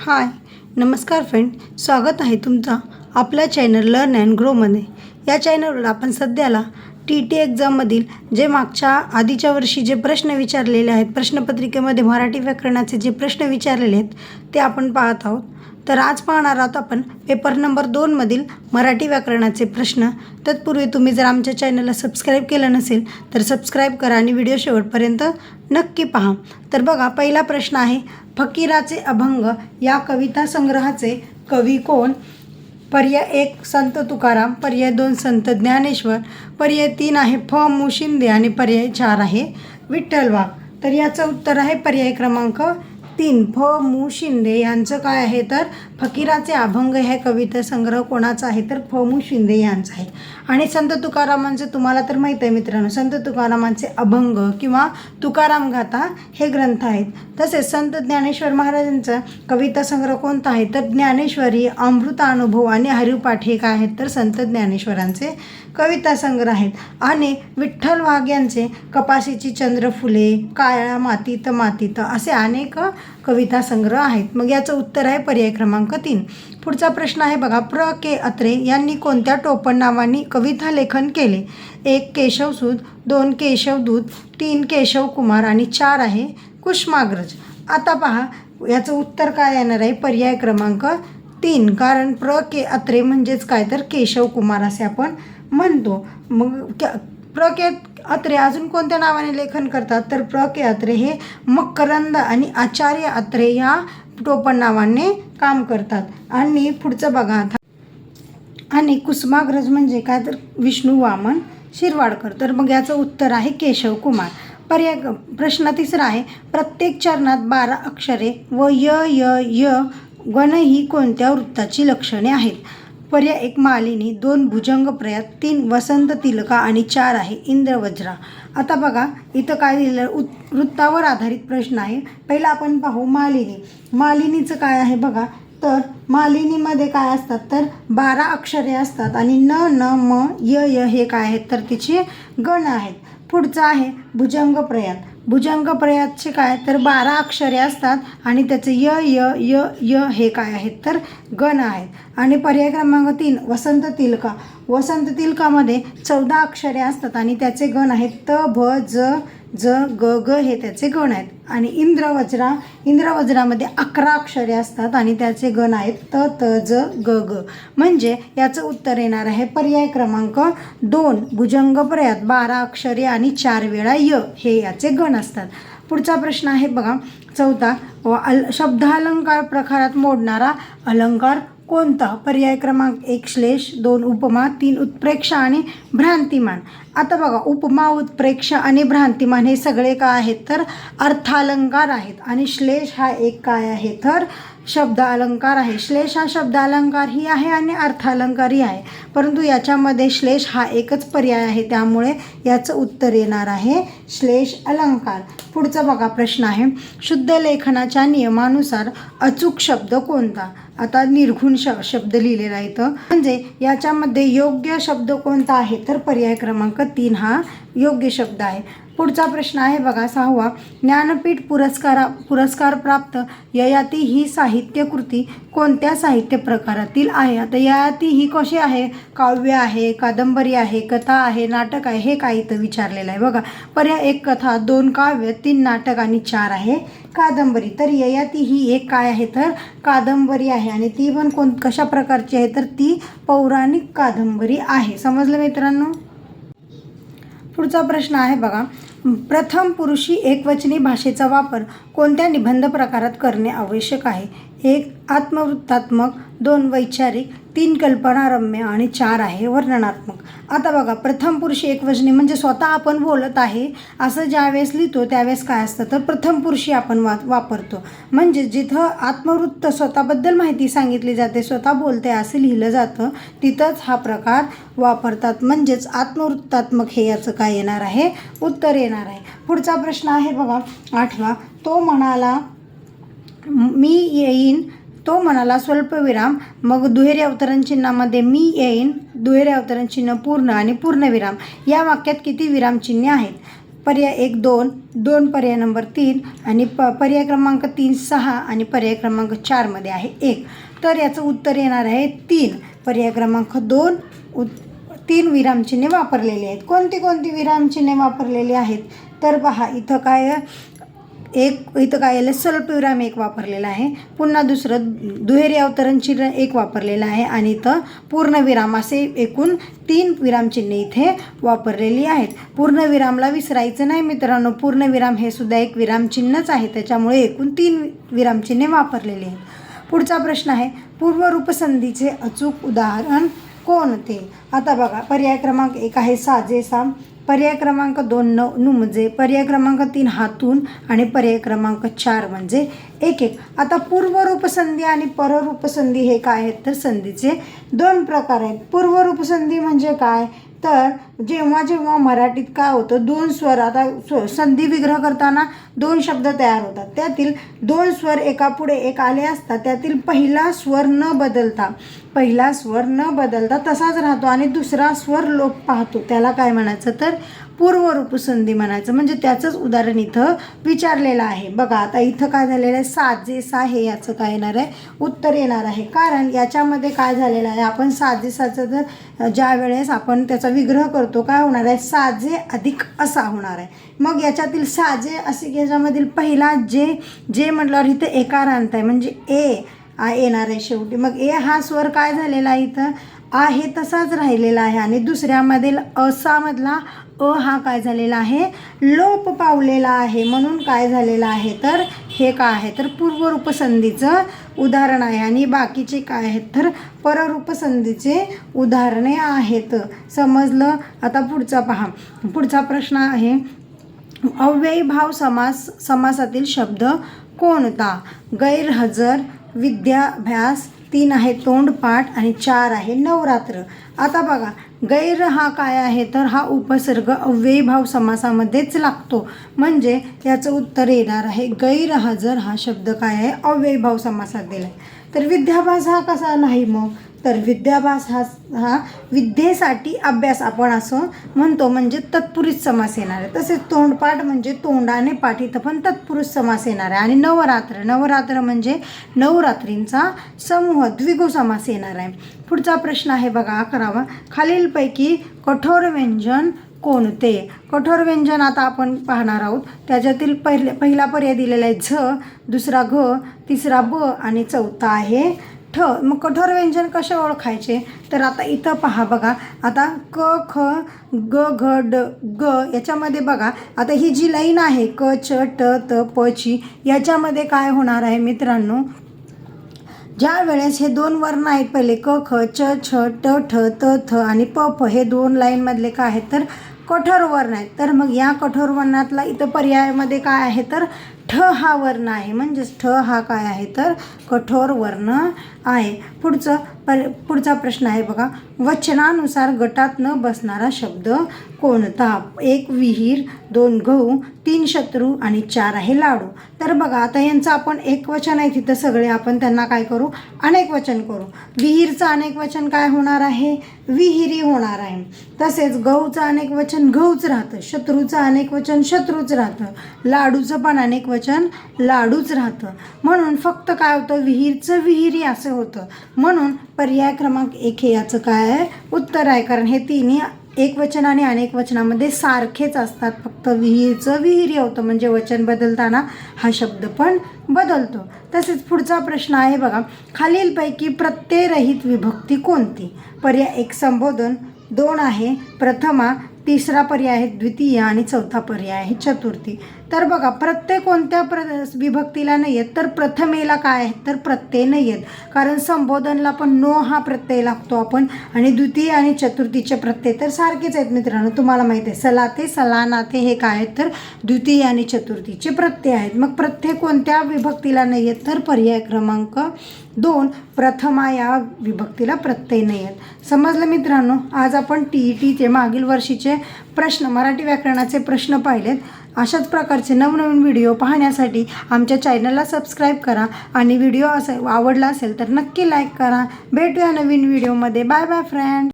हाय नमस्कार फ्रेंड स्वागत आहे तुमचा आपल्या चॅनल लर्न अँड ग्रोमध्ये या चॅनलवर आपण सध्याला टी टी एक्झाममधील जे मागच्या आधीच्या वर्षी जे प्रश्न विचारलेले आहेत प्रश्नपत्रिकेमध्ये मराठी व्याकरणाचे जे प्रश्न विचारलेले आहेत ते आपण पाहत आहोत. तर आज पाहणार आहोत आपण पेपर नंबर दोनमधील मराठी व्याकरणाचे प्रश्न. तत्पूर्वी तुम्ही जर आमच्या चॅनलला सबस्क्राईब केलं नसेल तर सबस्क्राईब करा आणि व्हिडिओ शेवटपर्यंत नक्की पहा. तर बघा पहिला प्रश्न आहे फकीराचे अभंग या कविता संग्रहाचे कवी कोण? पर्याय एक संत तुकाराम पर्याय दोन संत ज्ञानेश्वर पर्याय तीन आहे फ. मु शिंदे आणि पर्याय चार आहे विठ्ठल वाघ. तर याचं उत्तर आहे पर्याय क्रमांक तीन. फ. मु. शिंदे यांचं काय आहे तर फकीराचे अभंग हे कविता संग्रह कोणाचा आहे? तर फमू शिंदे यांचा आहे. आणि संत तुकारामांचे तुम्हाला तर माहीत आहे मित्रांनो संत तुकारामांचे अभंग किंवा तुकाराम गाथा हे ग्रंथ आहेत. तसेच संत ज्ञानेश्वर महाराजांचा कविता संग्रह कोणता आहे? तर ज्ञानेश्वरी अमृतानुभव आणि हरिपाठ हे काय आहेत? तर संत ज्ञानेश्वरांचे कविता संग्रह आहेत. आणि विठ्ठल वाघ यांचे कपाशीची चंद्रफुले काळ्या मातीत मातीत असे अनेक कविता संग्रह आहेत. मग याचं उत्तर आहे पर्याय क्रमांक तीन पुढचा प्रश्न आहे बघा प्र. के. अत्रे यांनी कोणत्या टोपण नावांनी कविता लेखन केले? एक केशवसूद दोन केशवदूत तीन केशव कुमार आणि चार आहे कुष्माग्रज. आता पहा याचं उत्तर काय येणार आहे? पर्याय क्रमांक तीन. कारण प्र. के. अत्रे म्हणजेच काय? तर केशव कुमार असे आपण म्हणतो. मग प्र. के. अत्रे अजून कोणत्या नावाने लेखन करतात? तर प्र. के. अत्रे हे मकरंद आणि आचार्य अत्रे या टोपण नावाने काम करतात. आणि पुढचं बघा आता. आणि कुसुमाग्रज म्हणजे काय तर विष्णू वामन शिरवाडकर. तर मग याचं उत्तर आहे केशव कुमार. पर्याय प्रश्न तिसरा आहे प्रत्येक चरणात बारा अक्षरे व य य य गण ही कोणत्या वृत्ताची लक्षणे आहेत? पर्याय एक मालिनी दोन भुजंग प्रयात तीन वसंत तिलका आणि चार आहे इंद्रवज्रा. आता बघा इथं काय लिहिलं? उत् वृत्तावर आधारित प्रश्न आहे. पहिला आपण पाहू मालिनी. मालिनीचं काय आहे बघा? तर मालिनीमध्ये काय असतात? तर बारा अक्षरे असतात आणि न न म य य हे काय आहेत? तर तिचे गण आहेत. पुढचं आहे भुजंग प्रयात भुजंग प्रयातचे काय? तर बारा अक्षरे असतात आणि त्याचे य य य य हे काय आहेत? तर गण आहेत. आणि पर्याय क्रमांक तीन वसंत तिलका. वसंत तिलकामध्ये चौदा अक्षरे असतात आणि त्याचे गण आहेत त भ ज ज ग ग हे त्याचे गण आहेत. आणि इंद्रवज्रा इंद्रवज्रामध्ये अकरा अक्षरे असतात आणि त्याचे गण आहेत त त ज ग ग. म्हणजे याचं उत्तर येणार आहे पर्याय क्रमांक दोन भुजंग प्रयात बारा अक्षरे आणि चार वेळा य हे याचे गण असतात. पुढचा प्रश्न आहे बघा चौथा व अल शब्दालंकार प्रकारात मोडणारा अलंकार कोणता पर्याय क्रमांक एक श्लेष दोन उपमा तीन उत्प्रेक्ष आणि भ्रांतिमान? आता बघा उपमा उत्प्रेक्ष आणि भ्रांतिमान हे सगळे काय आहेत? तर अर्थालंकार आहेत. आणि श्लेष हा एक काय आहे? तर शब्द अलंकार आहे. श्लेष हा शब्द अलंकार ही आहे आणि अर्थालंकारही आहे. परंतु याच्यामध्ये श्लेष हा एकच पर्याय आहे. त्यामुळे याचं उत्तर येणार आहे श्लेष अलंकार. पुढचा बघा प्रश्न आहे. शुद्ध लेखनाच्या नियमानुसार अचूक शब्द कोणता? आता निर्घुण श शब्द लिहिलेला आहे इथं. म्हणजे याच्यामध्ये योग्य शब्द कोणता आहे? तर पर्याय क्रमांक तीन हा योग्य शब्द आहे. पुढचा प्रश्न आहे बघा सहावा. ज्ञानपीठ पुरस्कारा पुरस्कार प्राप्त ययाती ही साहित्यकृती कोणत्या साहित्य प्रकारातील आहे? आता ययाती ही कशी आहे? काव्य आहे कादंबरी आहे कथा आहे नाटक आहे हे काही इथं विचारलेलं आहे बघा. पर्याय एक कथा दोन काव्य तीन नाटक आणि चार आहे. कादंबरी. तर ययाती ही एक काय आहे? तर कादंबरी आहे आणि ती पण कोण कशा प्रकारची आहे? तर ती पौराणिक कादंबरी आहे. समजलं मित्रांनो? पुढचा प्रश्न आहे बघा. प्रथम पुरुषी एकवचनी भाषेचा वापर कोणत्या निबंध प्रकारात करणे आवश्यक आहे? एक आत्मवृत्तात्मक दोन वैचारिक तीन कल्पनारम्य आणि चार आहे वर्णनात्मक. आता बघा प्रथम पुरुषी एकवचनी म्हणजे स्वतः आपण बोलत आहे असं ज्यावेळेस लिहितो त्यावेळेस काय असतं? तर प्रथम पुरुषी आपण वा वापरतो. म्हणजे जिथं आत्मवृत्त स्वतःबद्दल माहिती सांगितली जाते स्वतः बोलते असं लिहिलं जातं तिथंच हा प्रकार वापरतात. म्हणजेच आत्मवृत्तात्मक हे याचं काय येणार आहे? उत्तर येणार आहे. पुढचा प्रश्न आहे बघा आठवा तो म्हणाला मी येईन तो म्हणाला स्वल्पविराम मग दुहेरी अवतरण चिन्हामध्ये मी येईन. दुहेरी अवतरण चिन्ह पूर्ण आणि पूर्णविराम या वाक्यात किती विरामचिन्हे आहेत? पर्याय एक दोन. दोन पर्याय नंबर तीन आणि प पर्याय क्रमांक तीन सहा आणि पर्याय क्रमांक चारमध्ये आहे एक. तर याचं उत्तर येणार आहे तीन. पर्याय क्रमांक दोन उत तीन विरामचिन्हे वापरलेली आहेत. कोणती कोणती विरामचिन्हे वापरलेली आहेत? तर पहा इथं काय एक इथं काय आलं स्वल्पविराम एक वापरलेला आहे. पुन्हा दुसरं दुहेरी अवतरण चिन्ह एक वापरलेलं आहे आणि इथं पूर्णविराम असे एकूण तीन विरामचिन्हे इथे वापरलेली आहेत. पूर्णविरामला विसरायचं नाही मित्रांनो पूर्णविराम हे सुद्धा एक विरामचिन्हच आहे. त्याच्यामुळे एकूण तीन विरामचिन्हे वापरलेली आहेत. पुढचा प्रश्न आहे पूर्वरूपसंधीचे अचूक उदाहरण कोणते? आता बघा पर्याय क्रमांक एक आहे साजेसा पर्याय क्रमांक दोन नऊ नऊ म्हणजे पर्याय क्रमांक तीन हातून आणि पर्याय क्रमांक चार म्हणजे एक एक. आता पूर्वरूपसंधी आणि पररूपसंधी हे काय आहेत? तर संधीचे दोन प्रकार आहेत. पूर्वरूपसंधी म्हणजे काय? तर जेव्हा जेव्हा मराठीत काय होतं दोन स्वर आता स्व संधी विग्रह करताना दोन शब्द तयार होतात. त्यातील दोन स्वर एकापुढे एक आले असतात. त्यातील पहिला स्वर न बदलता पहिला स्वर न बदलता तसाच राहतो आणि दुसरा स्वर लोप पाहतो. त्याला काय म्हणायचं? तर पूर्वरूपसंधी म्हणायचं. म्हणजे त्याचंच उदाहरण इथं विचारलेलं आहे. बघा आता इथं काय झालेलं आहे? साजेसा हे याचं काय येणार आहे? उत्तर येणार आहे. कारण याच्यामध्ये काय झालेलं आहे? आपण साजेसाचं जर ज्या वेळेस आपण त्याचा विग्रह करतो. काय होणार आहे? साजे अधिक असा होणार आहे. मग याच्यातील साजे असे याच्यामधील पहिला जे जे म्हटल्यावर इथं एकारांत आहे. म्हणजे ए येणार आहे शेवटी. मग ए हा स्वर काय झालेला आहे इथं? आहे तसाच राहिलेला आहे. आणि दुसऱ्यामधील असामधला अ हा काय झालेला आहे? लोप पावलेला आहे. म्हणून काय झालेलं आहे? तर हे काय आहे? तर पूर्वरूपसंधीचं उदाहरण आहे. आणि बाकीचे काय आहेत? तर पररूपसंधीचे उदाहरणे आहेत. समजलं? आता पुढचा पहा. पुढचा प्रश्न आहे. अव्ययी भाव समास समासातील शब्द कोणता? गैरहजर विद्याभ्यास तीन आहे तोंडपाठ आणि चार आहे नवरात्र. आता बघा गैर हा काय आहे? तर हा उपसर्ग अव्ययभाव समासामध्येच लागतो. म्हणजे याचं उत्तर येणार आहे गैरहजर हा शब्द काय आहे? अव्ययभाव समासात दिला आहे तर विद्याभ्यास हा कसा नाही मग? तर विद्याभ्यास हा हा विद्येसाठी अभ्यास आपण असं म्हणतो म्हणजे तत्पुरुष समास येणार. आहे तसेच तोंडपाठ म्हणजे तोंडाने पाठ इथं पण तत्पुरुष समास येणार. आहे आणि नवरात्र नवरात्र म्हणजे नवरात्रींचा समूह द्विगु समास येणार. आहे पुढचा प्रश्न आहे बघा अकरावा. खालीलपैकी कठोर व्यंजन कोणते? कठोर व्यंजन आता आपण पाहणार आहोत. त्याच्यातील पहिले पहिला पर्याय दिलेला आहे झ दुसरा घ तिसरा ब आणि चौथा आहे ठ मग कठोर व्यंजन कसे ओळखायचे? तर आता इथं पहा बघा आता क ख ग घ ड ग याच्यामध्ये बघा आता ही जी लाईन आहे क च ट त प ची याच्यामध्ये काय होणार आहे मित्रांनो? ज्या वेळेस हे दोन वर्ण आहेत पहिले क ख च छ ट ठ त थ आणि प फ हे दोन लाईनमधले काय आहेत? तर कठोर वर्ण आहेत. तर मग या कठोर वर्णातला इथं पर्यायामध्ये काय आहे? तर ठ हा वर्ण आहे. म्हणजेच ठ हा काय आहे? तर कठोर वर्ण आहे. पुढचं पर पुढचा प्रश्न आहे बघा. वचनानुसार गटात न बसणारा शब्द कोणता? एक विहीर दोन गहू तीन शत्रू आणि चार आहे लाडू. तर बघा आता यांचं आपण एक वचन आहे तिथं सगळे. आपण त्यांना काय करू? अनेक वचन करू. विहीरचं अनेक वचन काय होणार आहे? विहिरी होणार आहे. तसेच गहूचं अनेक वचन गहूच राहतं. शत्रूचं अनेक वचन शत्रूच राहतं. लाडूचं पण अनेक वचन लाडूच राहतं. म्हणून फक्त काय होतं? विहीरचं विहिरी असं होतं. म्हणून पर्याय क्रमांक एक हे याचं काय आहे? उत्तर आहे. कारण हे तिन्ही एक वचन आणि अनेक वचनामध्ये सारखेच असतात. फक्त विहीरचं विहिरी होतं. म्हणजे वचन बदलताना हा शब्द पण बदलतो. तसेच पुढचा प्रश्न आहे बघा. खालीलपैकी प्रत्ययरहित विभक्ती कोणती? पर्याय एक संबोधन दोन आहे प्रथमा तिसरा पर्याय आहे द्वितीय आणि चौथा पर्याय आहे चतुर्थी. तर बघा प्रत्यय कोणत्या प्र विभक्तीला नाही आहेत तर प्रथमेला काय आहे? तर प्रत्यय नाही आहेत कारण संबोधनला पण नो हा प्रत्यय लागतो आपण. आणि द्वितीय आणि चतुर्थीचे प्रत्यय तर सारखेच आहेत मित्रांनो तुम्हाला माहिती आहे. सलाते सलानाते हे काय आहेत? तर द्वितीय आणि चतुर्थीचे प्रत्यय आहेत. मग प्रत्यय कोणत्या विभक्तीला नाही आहेत तर पर्याय क्रमांक दोन प्रथमा या विभक्तीला प्रत्यय नाही आहेत समजलं मित्रांनो? आज आपण टी ई टीचे मागील वर्षीचे प्रश्न मराठी व्याकरणाचे प्रश्न पाहिलेत. अशाच प्रकारचे नवनवीन व्हिडिओ पाहण्यासाठी आमच्या चॅनलला सबस्क्राईब करा आणि व्हिडिओ असेल आवडला असेल तर नक्की लाईक करा. भेटूया नवीन व्हिडिओमध्ये. Bye bye friend.